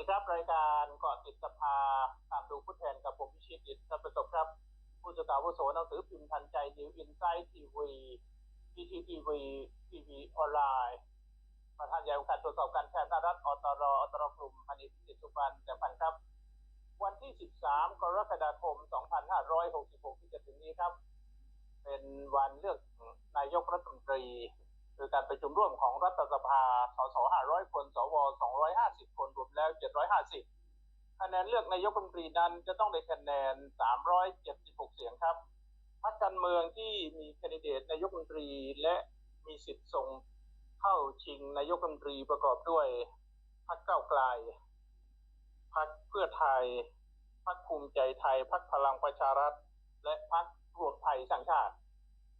ดีครับ รายการเกาะติดสภาตามดูผู้แทนกับผมพิชิตอิทธประสบครับ ผู้สื่อข่าวอาวุโสหนังสือพิมพ์ทันใจนิวอินไซต์ทีวีพีทีทีวีทีวีออนไลน์ประธานใหญ่องค์การตรวจสอบการแทนหน้ารัฐอตรอตรกลุ่มพันิษฐ์สิทธิสุพรรณแต่พันครับ วันที่ 13 กรกฎาคม 2566 ที่จะถึงนี้ครับ เป็นวันเลือกนายกรัฐมนตรี โดยการประชุมร่วมของรัฐสภา สส500คน สว250คนรวมแล้ว750คะแนนเลือกนายกรัฐมนตรีนั้นจะต้องได้คะแนน376เสียงครับ พรรคการเมืองที่มีแคนดิเดตนายกรัฐมนตรีและมีสิทธิ์ส่งเข้าชิงนายกรัฐมนตรีประกอบด้วยพรรคก้าวไกลพรรคเพื่อไทยพรรคภูมิใจไทยพรรคพลังประชารัฐ และพรรครวมไทยสร้างชาติ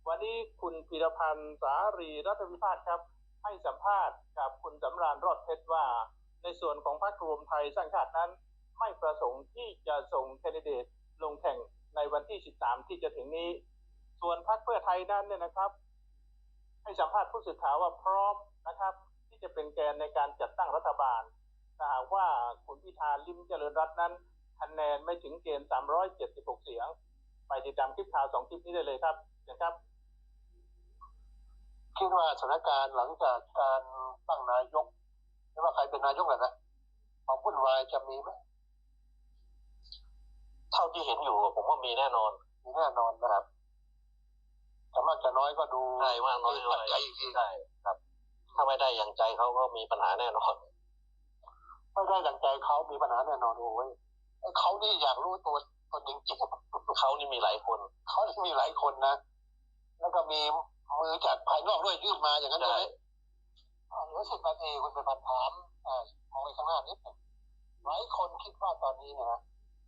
วันนี้คุณพีรพันธ์สารีรัฐวิพากษ์ครับ ให้สัมภาษณ์กับคุณสำราญรอดเพชรว่า ในส่วนของพรรครวมไทยสร้างชาตินั้น ไม่ประสงค์ที่จะส่งแคนดิเดตลงแข่งในวันที่ 13 ที่จะถึงนี้ ส่วนพรรคเพื่อไทยนั้นเนี่ยนะครับ ให้สัมภาษณ์ผู้สื่อข่าวว่าพร้อมนะครับ ที่จะเป็นแกนในการจัดตั้งรัฐบาลถ้าหากว่าคุณพิธาลิมเจริญรัตน์นั้นคะแนนไม่ถึงเกณฑ์ 376 เสียง ไปติดตามคลิปข่าวสองคลิปนี้ได้เลยครับเชิญครับ คิดว่าสถานการณ์หลังจากการตั้งนายกไม่ว่าใครเป็นนายกแหละนะความวุ่นวายจะมีไหมเท่าที่เห็นอยู่ผมว่ามีแน่นอนมีแน่นอนนะครับแต่มากจะน้อยก็ดูใช่มากน้อยปัจจัยอีกทีใช่ครับ ถ้าไม่ได้อย่างใจเขาก็มีปัญหาแน่นอนไม่ได้ดังใจเขามีปัญหาแน่นอนโอ้ยไอ้เขานี่อยากรู้ตัวตนจริงๆเขานี่มีหลายคน เขานี่มีหลายคนนะแล้วก็มี มือจากภายนอกด้วยยื่นมาอย่างนั้นใช่ใช่ไหมอ่าเหลือสิบนาทีคุณเป็นพันถามอ่ามองไปข้างหน้านิดหนึ่งหลายคนคิดว่าตอนนี้เนยนะ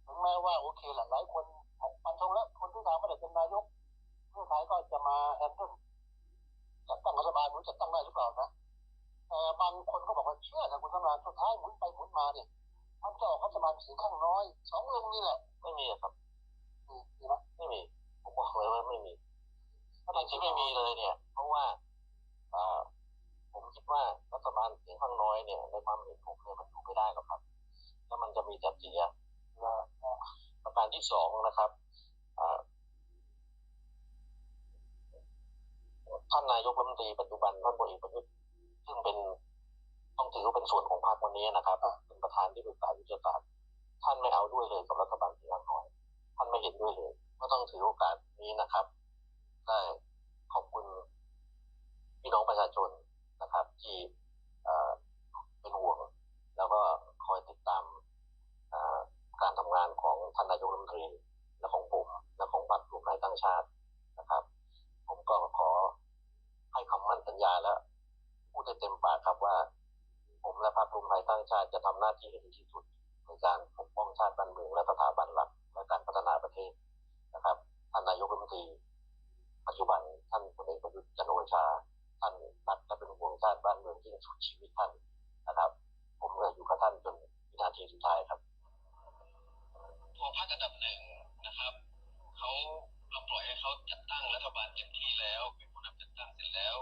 ถึงแม้ว่าโอเคแหละหลายคนฟันธงแล้วคนที่ถามไม่ได้เป็นนายกเพื่อไทยก็จะมาแฮนเดิลจัดตั้งรัฐบาลหรือจัดตั้งได้หรือเปล่านะแต่บางคนก็บอกว่าเชื่อแต่คุณทำงานสุดท้ายหมุนไปหมุนมาเนี่ยมันจะออกรัฐบาลเสียงข้างน้อยสองลุงนี่แหละ ไม่มีครับมีมีไหมไม่มีผมบอกเลยว่าไม่มี ที่ที่ไม่มีเลยเนี่ย เพราะว่าอ่าผมคิดว่ารัฐบาลเสียงข้างน้อยเนี่ยในความเห็นผมเนี่ยมันอยู่ไม่ได้หรอกครับ แล้วมันจะมีแต่เสียนะประการที่สองนะครับอ่าท่านนายกรัฐมนตรีปัจจุบันท่านพลเอกประยุทธ์ซึ่งเป็นต้องถือว่าเป็นส่วนของพรรควันนี้นะครับเป็นประธานที่ปรึกษายุทธศาสตร์ท่านไม่เอาด้วยเลยกับรัฐบาลเสียงข้างน้อย ท่านไม่เห็นด้วยเลยก็ต้องถือโอกาสนี้นะครับ ได้ขอบคุณพี่น้องประชาชนนะครับ ที่เป็นห่วง แล้วก็คอยติดตามการทำงานของท่านนายกรัฐมนตรีและของผมและของพรรครวมไทยตั้งชาตินะครับ ผมก็ขอให้คำมั่นสัญญาและพูดได้เต็มปากครับว่า ผมและพรรครวมไทยตั้งชาติจะทำหน้าที่ให้ดีที่สุดในการปกป้องชาติบ้านเมืองและสถาบันหลักและกา สุดชีวิตท่านนะครับ ผมก็อยู่กับท่านจนวินาทีสุดท้ายครับพอพักอันดับหนึ่งนะครับเขาเราปล่อยให้เขาจัดตั้งรัฐบาลเต็มที่แล้วเป็นผู้นำจัดตั้งเสร็จแล้ว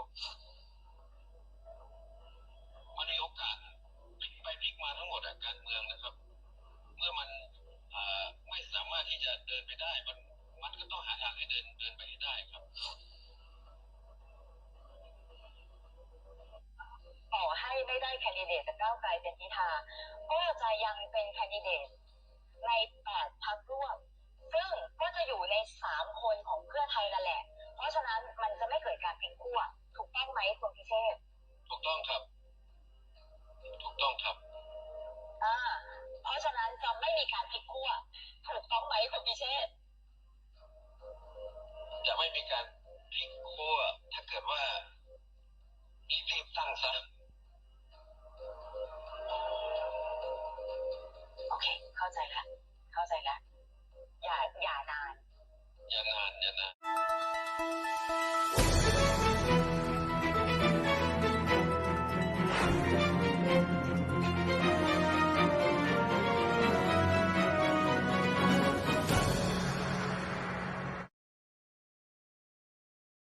มันมีโอกาสพลิกไปพลิกมาทั้งหมดการเมืองนะครับ เมื่อมันไม่สามารถที่จะเดินไปได้มันมันก็ต้องหาทางให้เดิน ไม่ได้แคนดิเดตจากก้าไกลเป็นพิธา ก็จะยังเป็นแคนดิเดตในแปดพักร่วม ซึ่งก็จะอยู่ในสามคนของเพื่อไทยนั่นแหละ เพราะฉะนั้นมันจะไม่เกิดการพลิกขั้วถูกต้องไหมคุณพิเชษถูกต้องครับ ถูกต้องครับอ่าเพราะฉะนั้นจะไม่มีการพลิกขั้วถูกต้องไหมคุณพิเชษจะไม่มีการพลิกขั้วถ้าเกิดว่ารีบตั้งซะ ข้าใจละเข้าใจละอย่าอย่านาน